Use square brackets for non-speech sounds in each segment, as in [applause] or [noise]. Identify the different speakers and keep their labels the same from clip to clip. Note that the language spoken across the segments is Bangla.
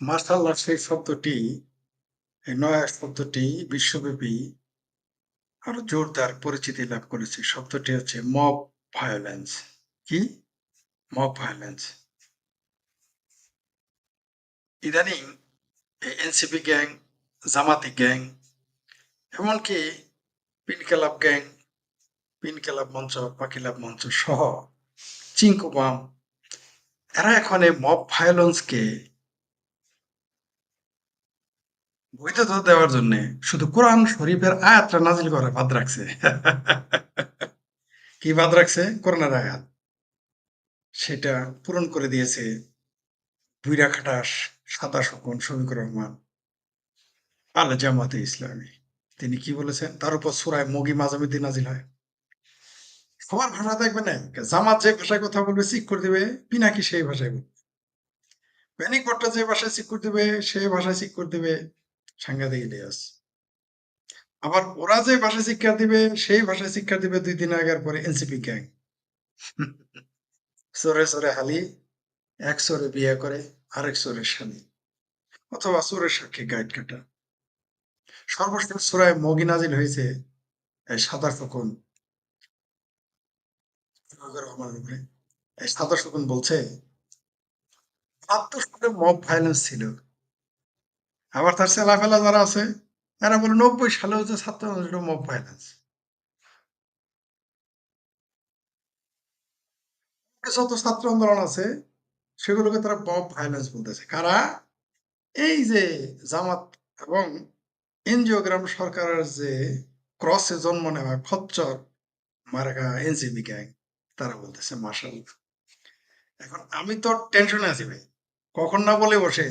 Speaker 1: মার্শাল আর্টস এই শব্দটি এই নয়া শব্দটি বিশ্বব্যাপী আরও জোরদার পরিচিতি লাভ করেছে। শব্দটি হচ্ছে মব ভায়োলেন্স। কি? Mob violence. ইদানিং এনসিপি গ্যাং, জামাতি গ্যাং, এমনকি পিন ক্লাব গ্যাং, পিন ক্লাব মঞ্চ, পাকিলাভ মঞ্চ সহ চিঙ্কু এরা এখন এই মব ভায়োলেন্সকে দেওয়ার জন্য। শুধু কোরআন শরীফের আয়াতটা নাজিল করে বাদ রাখছে। [laughs] কি বাদ রাখছে? কোরআনের আয়াত। সেটা পূরণ করে দিয়েছে বুইরা খাটাস সাদা শকুন শফিকুর রহমান আল জামাতে ইসলামী। তিনি কি বলেছেন? তার উপর সুরায় মগি মাঝামিদ্দিন নাজিল হয়। সবার ভাষা দেখবে না? জামাত যে ভাষায় কথা বলবে চিক করে দেবে, পিনাকি সেই ভাষায় বলবে। যে ভাষায় চিক করে দেবে, সেই ভাষায় চিক করে দেবে। সাংঘাতিক ইতিহাস আবার ওরা যে ভাষায় শিক্ষা দিবে, সেই ভাষায় শিক্ষা দিবে দুই দিন আগের পরে এনসিপি গ্যাং সরে সরে হালি, এক সরে বিয়ে করে, আরেক সরে স্বামী। অথবা সুরের সাক্ষী গাইড কাটা। সর্বশেষ সুরায় মগি নাজিল হয়েছে সাদা শকুন। সাদা শকুন বলছে মব ভায়োলেন্স ছিল। আবার তার ছেলাফেলা যারা আছে, এরা বলে নব্বই সালে হচ্ছে ছাত্র মব ভায়োলেন্স যত ছাত্র আন্দোলন আছে, সেগুলোকে তারা মব ভায়োলেন্স বলতেছে। কারা? এই যে জামাত এবং এনজিওগ্রাম সরকারের যে ক্রসে জন্ম নেওয়া খচ্চর মার্কা এনসিপি গ্যাং তারা বলতেছে মার্শাল এখন আমি তো টেনশনে আছি ভাই। কখন না বলে বসে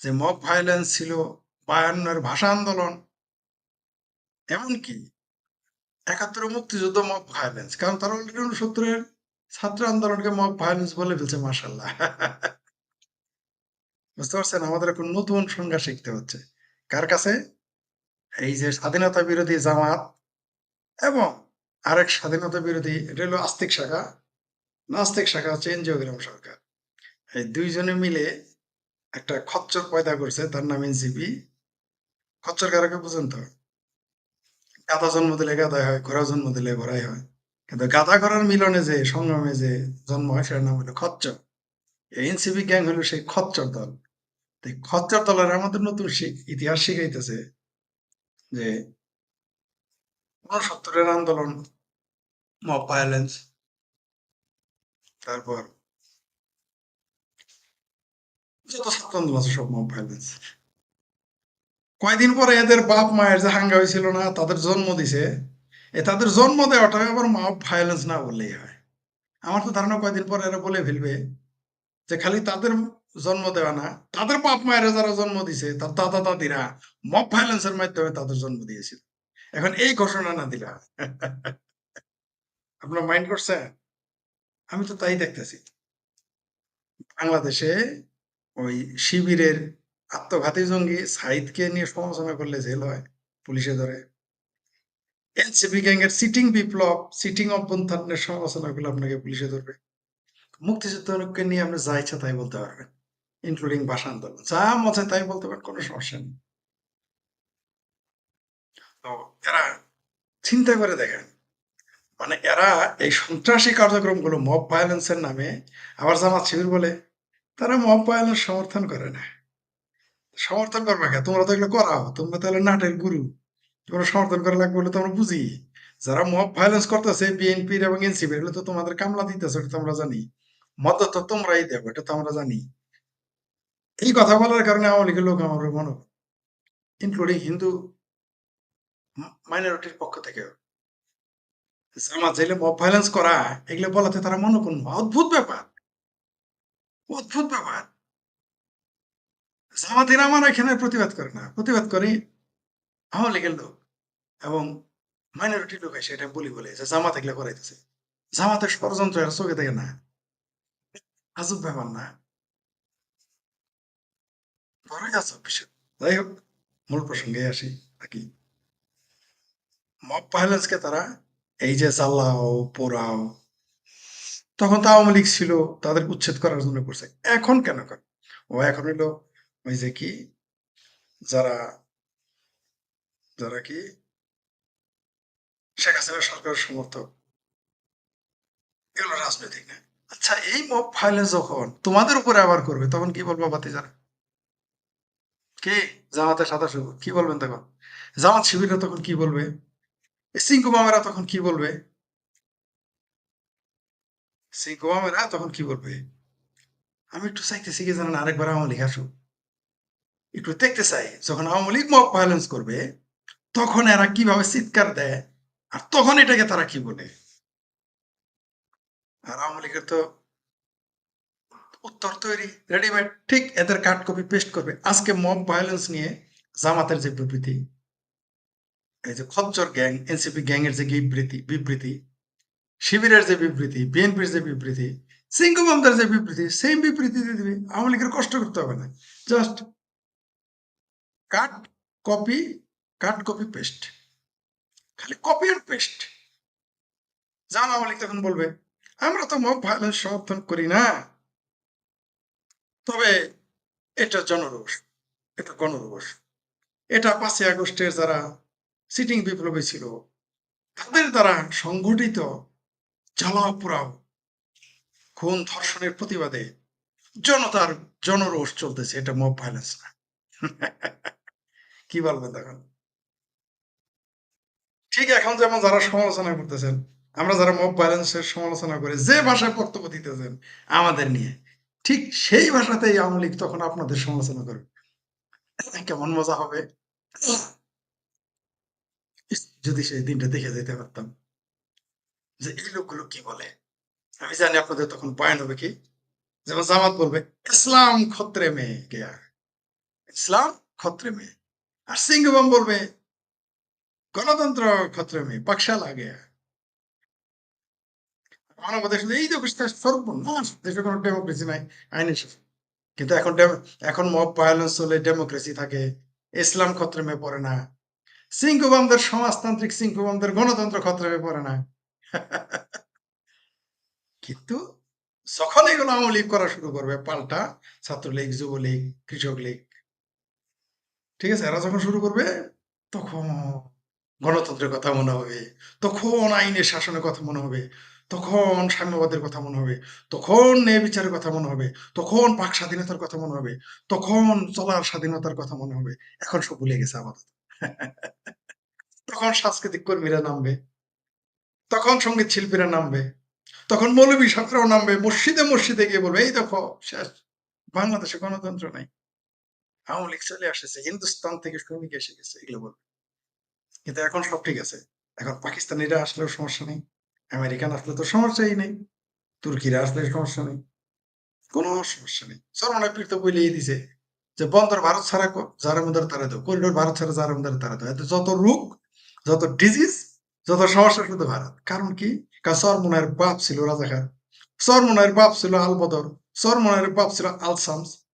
Speaker 1: যে মব ভায়োলেন্স ছিল, বায়ান্নের ভাষা আন্দোলন, এমনকি একাত্তরের মুক্তিযুদ্ধ মব ভায়োলেন্স কারণ তারা অলরেডি উনসত্তরের ছাত্র আন্দোলনকে মব ভায়োলেন্স বলে ফেলছে মার্শাল্লাহ বুঝতে পারছেন? আমাদের এখন নতুন সংজ্ঞা শিখতে হচ্ছে। কার কাছে? এই যে স্বাধীনতা বিরোধী জামাত এবং আরেক স্বাধীনতা বিরোধী হলো আস্তিক শাখা। নাস্তিক শাখা, হচ্ছে এনজিওগ্রাম সরকার। এই দুইজনে মিলে একটা খচ্চর পয়দা করছে, তার নাম এনসিপি। খচ্চর কারাকে বুঝেন তো গাধা জন্ম দিলে গাধাই হয়, ঘোড়া জন্ম দিলে ঘোড়াই হয়। কিন্তু গাধা ঘোড়ার মিলনে যে, সংগ্রামে যে জন্ম হয়, সেটার নাম হলো খচ্চর। এনসিপি গ্যাং হলো সেই খচ্চর দল। খচ্চর দলের আমাদের নতুন ইতিহাস শিখাইতেছে যে উনসত্তরের আন্দোলন মব ভায়োলেন্স তারপর যত আছে সব মব ভায়োলেন্স কয়দিন পরে এদের বাপ মায়ের যে হাঙ্গা হয়েছিল না, তাদের জন্ম দিছে। এ তাদের জন্ম দেওয়াটা আবার মব ভায়োলেন্স না বললেই হয়। আমার তো ধারণা কয়দিন পরে এরা বলে ফেলবে যে খালি তাদের জন্ম দেওয়া না, তাদের বাপ মায়েরা যারা জন্ম দিছে, তার দাদা দাদিরা মব ভায়োলেন্সের মাধ্যমে তাদের জন্ম দিয়েছিল। এখন এই ঘোষণা না দিলা আপনার মাইন্ড করছেন? আমি তো তাই দেখতেছি। বাংলাদেশে ওই শিবিরের আত্মঘাতী জঙ্গি সাইদকে নিয়ে সমালোচনা করলে জেল হয় পুলিশে ধরে। এনসিপি এর সিটিং বিপ্লব, সিটিং অভ্যন্থানের সমালোচনা করলে আপনাকে পুলিশে ধরবে। মুক্তিযুদ্ধকে নিয়ে আপনি যা ইচ্ছা তাই বলতে পারবেন ইনক্লুডিং ভাষা আন্দোলন। যা মজা তাই বলতে পারেন, কোনো সমস্যা নেই। তো এরা চিন্তা করে দেখেন মানে এরা এই সন্ত্রাসী কার্যক্রমগুলো মব ভায়োলেন্সের নামে আবার জামাত শিবির বলে। তারা মব ভায়োলেন্স সমর্থন করে না। সমর্থন করবে কে? তোমরা তো এগুলো করাও। তোমরা তাহলে নাটের গুরু। তোমরা সমর্থন করা লাগবে বলে তোমরা বুঝি। যারা মব ভায়োলেন্স করতেছে বিএনপির এবং এনসিপির এগুলো তো তোমাদের কামলা দিতেছে এটা তো আমরা জানি। মত তো তোমরাই দেবো এটা তো আমরা জানি। এই কথা বলার কারণে আওয়ামী লীগের লোক আমার মনে ইনক্লুডিং হিন্দু মাইনরিটির পক্ষ থেকেও। জামাত চাইলে মব ভায়োলেন্স করা, এগুলো বলাতে তারা মনে করুন অদ্ভুত ব্যাপার। অদ্ভুত ব্যাপার জামাতের আমার এখানে প্রতিবাদ করে না। প্রতিবাদ করে আওয়ামী লীগের লোক এবং মাইনরিটি লোক এসে এটা বলি বলে যে জামাত এগুলো করাইতেছে। জামাতের ষড়যন্ত্র এর চোখে দেখে না। আজব ব্যাপার না। বড়ই আজব বিষয় যাই হোক, মূল প্রসঙ্গে আসি নাকি মব ভায়োলেন্সকে তারা এই যে চাল্লাও পোড়াও তখন তো আওয়ামী লীগ ছিল, তাদের উচ্ছেদ করার জন্য করছে। এখন কেন করে? ও এখন হইল ওই যে কি, যারা যারা কি, শেখ হাসিনা সরকারের সমর্থক। এগুলো রাজনৈতিক না? আচ্ছা এই মব ফাইলে যখন তোমাদের উপরে আবার করবে, তখন কি বলব বাতি যারা কে? জামাতের সাদা শুভ কি বলবেন তখন? জামাত শিবিররা তখন কি বলবে? সিংকু মামেরা তখন কি বলবে? সিংকু মামেরা তখন কি বলবে? আমি একটু চাইতেছি কি জানেন, আরেকবার আওয়ামী লীগ আসুক। একটু দেখতে চাই, যখন আওয়ামী লীগ মব ভায়োলেন্স করবে, তখন এরা কীভাবে চিৎকার দেয়, আর তখন এটাকে তারা কি বলে? আর আওয়ামী লীগের তো উত্তর তৈরি রেডিমেড ঠিক এদের কাট কপি পেস্ট করবে। আজকে মব ভায়োলেন্স নিয়ে জামাতের যে বিবৃতি, এই যে খচ্চর গ্যাং এনসিপি গ্যাং এর যে বিবৃতি বিবৃতি শিবিরের যে বিবৃতি, বিএনপির যে বিবৃতি সিংহবামদের যে বিবৃতি সেম বিবৃতি দিয়ে দিবে আওয়ামী লীগের কষ্ট করতে হবে না। Just cut copy cut copy paste খালি কপি অ্যান্ড পেস্ট জান আওয়ামী লীগ তখন বলবে, আমরা তো মব ভায়োলেন্স সমর্থন করি না। তবে এটা জনরোষ, এটা গণরোষ। এটা পাঁচই আগস্টের যারা সিটিং বিপ্লবী ছিল, তাদের দ্বারা সংগঠিত জ্বালাও পোড়াও। খুন ধর্ষণের প্রতিবাদে জনতার জনরোষ চলতেছে, এটা মব ভায়োলেন্স না। কি বলবেন তখন? ঠিক এখন যেমন যারা সমালোচনা করতেছেন, আমরা যারা মব ভায়োলেন্সের সমালোচনা করে যে ভাষায় বক্তব্য দিতেছেন আমাদের নিয়ে, ঠিক সেই ভাষাতেই আওয়ামী লীগ তখন আপনাদের সমালোচনা করবে। কেমন মজা হবে? যদি সেই দিনটা দেখে যেতে পারতাম। যে এই লোকগুলো কি বলে? আমি জানি আপনাদের তখন বয়ান হবে কি? যেমন জামাত বলবে, ইসলাম খত্রে মেয়ে গেয়া ইসলাম খত্রে মেয়ে। আর সিংহবাম বলবে, গণতন্ত্র খত্রে মেয়ে, পাকশালা মানবতা শুধু এই সর্বনাশ। দেশে কোনো ডেমোক্রেসি নাই কিন্তু এখন এখন মব ভায়োলেন্স হলে ডেমোক্রেসি থাকে, ইসলাম খত্রেমে পড়ে না। সিংহবামদের সমাজতান্ত্রিক সিংহবামদের গণতন্ত্র খত্রেমে পড়ে না। কিন্তু যখন এগুলো আওয়ামী লীগ করা শুরু করবে, পাল্টা ছাত্রলীগ, যুবলীগ কৃষক লীগ ঠিক আছে? এরা যখন শুরু করবে, তখন গণতন্ত্রের কথা মনে হবে, তখন আইনের শাসনের কথা মনে হবে, তখন সাম্যবাদের কথা মনে হবে, তখন ন্যায় বিচারের কথা মনে হবে, তখন পাক স্বাধীনতার কথা মনে হবে, তখন চলার স্বাধীনতার কথা মনে হবে। এখন সব ভুলে গেছে আপাতত। [laughs] তখন সাংস্কৃতিক কর্মীরা নামবে। তখন সংগীত শিল্পীরা নামবে। তখন মৌলবী সাঁতরাও নামবে। মসজিদে মসজিদে গিয়ে বলবে, এই দেখো, শেষ। বাংলাদেশে গণতন্ত্র নাই। আওয়ামী লীগ চলে আসেছে, হিন্দুস্তান থেকে সৈনিক এসে গেছে, এগুলো বলবে। কিন্তু এখন সব ঠিক আছে। এখন পাকিস্তানিরা আসলেও সমস্যা নেই। আমেরিকান আসলে তো সমস্যাই নেই। তুর্কিরা আসলে সমস্যা নেই। কোনো সমস্যা নেই। সরমনা পীর তো বলেই দিছে যে, বন্দর ভারত ছাড়া যার মধ্যে তারা দাও। করিডোর ভারত ছাড়া যার মধ্যে তারা দাও। এতে যত রোগ, যত ডিজিজ যত সমস্যা শুধু ভারত। কারণ কি? কারণ সরমনের বাপ ছিল রাজাকার। সরমনের বাপ ছিল আলবদর। সরমনের বাপ ছিল আলসামস।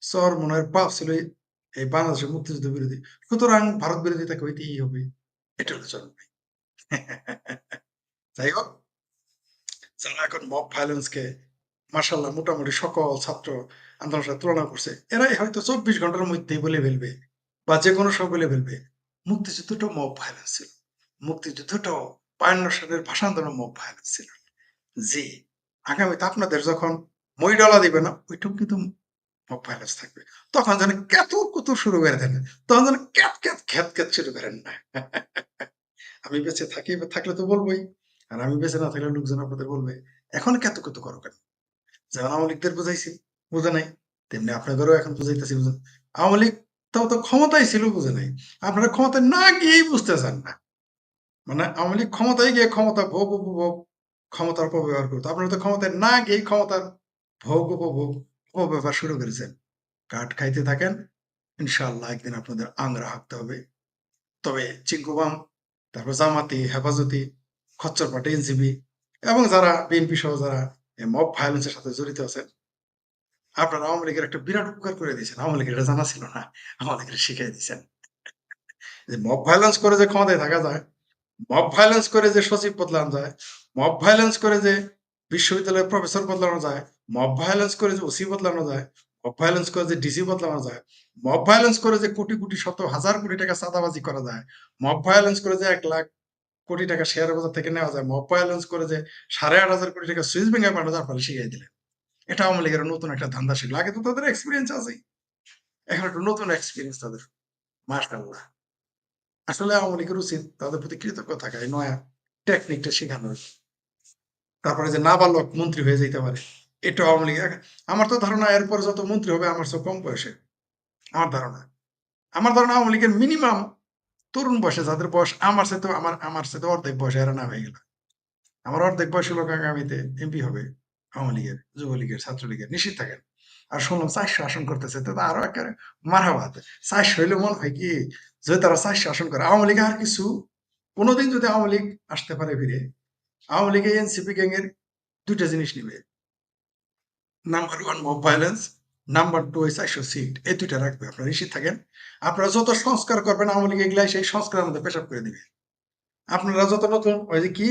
Speaker 1: সরমনের বাপ ছিল এই- বাংলাদেশের মুক্তিযুদ্ধ বিরোধী। সুতরাং ভারত বিরোধী তাকে হইতেই হবে। এটা হলো জন্ম [laughs] যাই হোক যারা এখন মব ভায়োলেন্সকে মার্শাল্লাহ মোটামুটি সকল ছাত্র আন্দোলনের সাথে তুলনা করছে, এরাই হয়তো চব্বিশ ঘণ্টার মধ্যেই বলে ফেলবে বা যে কোনো সব বলে ফেলবে মুক্তিযুদ্ধটাও মব ভায়োলেন্স ছিল। মুক্তিযুদ্ধটাও বায়ান্ন সালের ভাষা আন্দোলন মব ভায়োলেন্স ছিল। জি, আগামীতে আপনাদের যখন মই দিবে না, ওইটাও কিন্তু থাকবে। তখন যেন ক্যাত কুতু শুরু করে দেন, তখন যেন ক্যাত ক্যাত খ্যাত খ্যাত শুরু করেন না। [laughs] আমি বেঁচে থাকি, থাকলে তো বলবোই, আর আমি বেঁচে না থাকলে লোকজন আপনাদের বলবে, এখন কত কত করো কেন? যেমন আওয়ামী লীগদের বুঝাইছি, বুঝে নাই, তেমনি আপনাদেরও এখন বুঝাইতেছি, বুঝেন। আওয়ামী লীগ তাও তো ক্ষমতাই ছিল, বুঝে নাই। আপনারা ক্ষমতায় না গিয়েই বুঝতে চান না। মানে আওয়ামী লীগ ক্ষমতায় গিয়ে ক্ষমতা ভোগ উপভোগ ক্ষমতার অপব্যবহার করতো। আপনারা তো ক্ষমতায় না গিয়ে ক্ষমতার ভোগ উপভোগ অপব্যবহার শুরু করেছেন। কাঠ খাইতে থাকেন ইনশাল্লাহ একদিন আপনাদের আংরা হাঁকতে হবে। তবে চিঙ্কুবাম তারপর জামাতি, হেফাজতি খচ্চর পাটে এনসিবি এবং যারা বিএনপি সহ যারা মব ভায়োলেন্সের সাথে জড়িত আছেন, আপনারা আওয়ামী লীগের একটা বিরাট উপকার করে দিয়েছেন। আওয়ামী লীগের এটা জানা ছিল না। আওয়ামী লীগের শিখিয়ে দিয়েছেন। যে মব ভায়োলেন্স করে যে ক্ষমতায় থাকা যায় মব ভায়োলেন্স করে যে সচিব বদলানো যায় মব ভায়োলেন্স করে যে বিশ্ববিদ্যালয়ের প্রফেসর বদলানো যায় মব ভায়োলেন্স করে যে ওসি বদলানো যায় মব ভায়োলেন্স করে যে ডিসি বদলানো যায় মব ভায়োলেন্স করে যে কোটি কোটি শত হাজার কোটি টাকা চাঁদাবাজি করা যায় মব ভায়োলেন্স করে যে এক লাখ কোটি টাকা শেয়ার বাজার থেকে নেওয়া যায় মব ভায়োলেন্স করে যে সাড়ে আট হাজার কোটি টাকা সুইস ব্যাংকে পাঠানো যায় আপনারা শিখাই দিলেন। এটা আওয়ামী লীগের নতুন একটা ধান্দা শিখলো আগে তো তাদের এক্সপিরিয়েন্স আছেই। এখন একটা নতুন এক্সপিরিয়েন্স তাদের। মার্শাল্লাহ আসলে আওয়ামী লীগের উচিত তাদের প্রতি কৃতজ্ঞ থাকা নয়া টেকনিকটা শেখানোর। তারপরে যে নাবালক মন্ত্রী হয়ে যেতে পারে, এটা আওয়ামী লীগ, আমার তো ধারণা এরপরে যত মন্ত্রী হবে, আমার সব কম বয়সে। আমার ধারণা। আমার ধারণা আওয়ামী লীগের মিনিমাম তরুণ বয়সে যাদের বয়স আমার সাথে আমার আমার সাথে অর্ধেক বয়সে এরা না হয়ে গেল। আমার অর্ধেক বয়সী লোক আগামীতে এমপি হবে আওয়ামী লীগের, যুবলীগের, ছাত্রলীগের, নিশ্চিত থাকেন। আর শুনলাম চারশো আসন করতেছে, তো আরও একেবারে মারাবাদ চারশো হইলে মনে হয় কি যদি তারা চারশো আসন করে, আওয়ামী লীগ আর কিছু? কোনোদিন যদি আওয়ামী লীগ আসতে পারে ফিরে, আওয়ামী লীগে এনসিপি গ্যাং এর দুইটা জিনিস নিবে। Number one mob violence number two ওই চারশো সিট এই দুইটা রাখবে আপনারা, নিশ্চিত থাকেন। আপনারা যত সংস্কার করবেন আওয়ামী লীগ এগুলাই সেই সংস্কারের মধ্যে পেশাব করে দিবে। আপনারা যত নতুন, ওই যে কি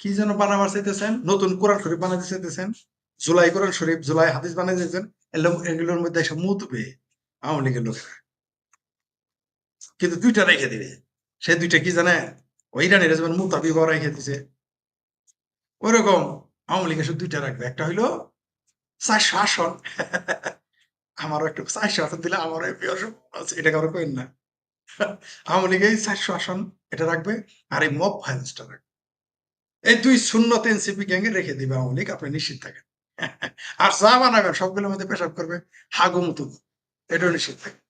Speaker 1: কি যেন বানাবার চাইতেছেন? নতুন কোরআন শরীফ বানাতে চাইতেছেন? জুলাই কোরআন শরীফ, জুলাই হাদিস বানাতে চাইছেন এগুলোর মধ্যে এসব মুতবে আওয়ামী লীগের লোকেরা। কিন্তু দুইটা রেখে দিবে। সে দুইটা কি জানে? ওই ইরানের যেমন মুতাবি রেখে দিছে। ওইরকম আওয়ামী লীগের শুধু দুইটা রাখবে। একটা হইল চারশো আসন। আমারও একটু চারশো দিলে আমারও আছে, এটা কারও কেন না। আওয়ামী লীগ এই চারশো আসন এটা রাখবে আর এই মব ভাইলেন্সটা রাখবে। এই দুই শূন্য এনসিপি গ্যাঙ্গে রেখে দিবে আওয়ামী লীগ, আপনি নিশ্চিত থাকেন। আর যা বানাবেন সবগুলোর মধ্যে পেশাব করবে হাগু এটাও নিশ্চিত থাকেন।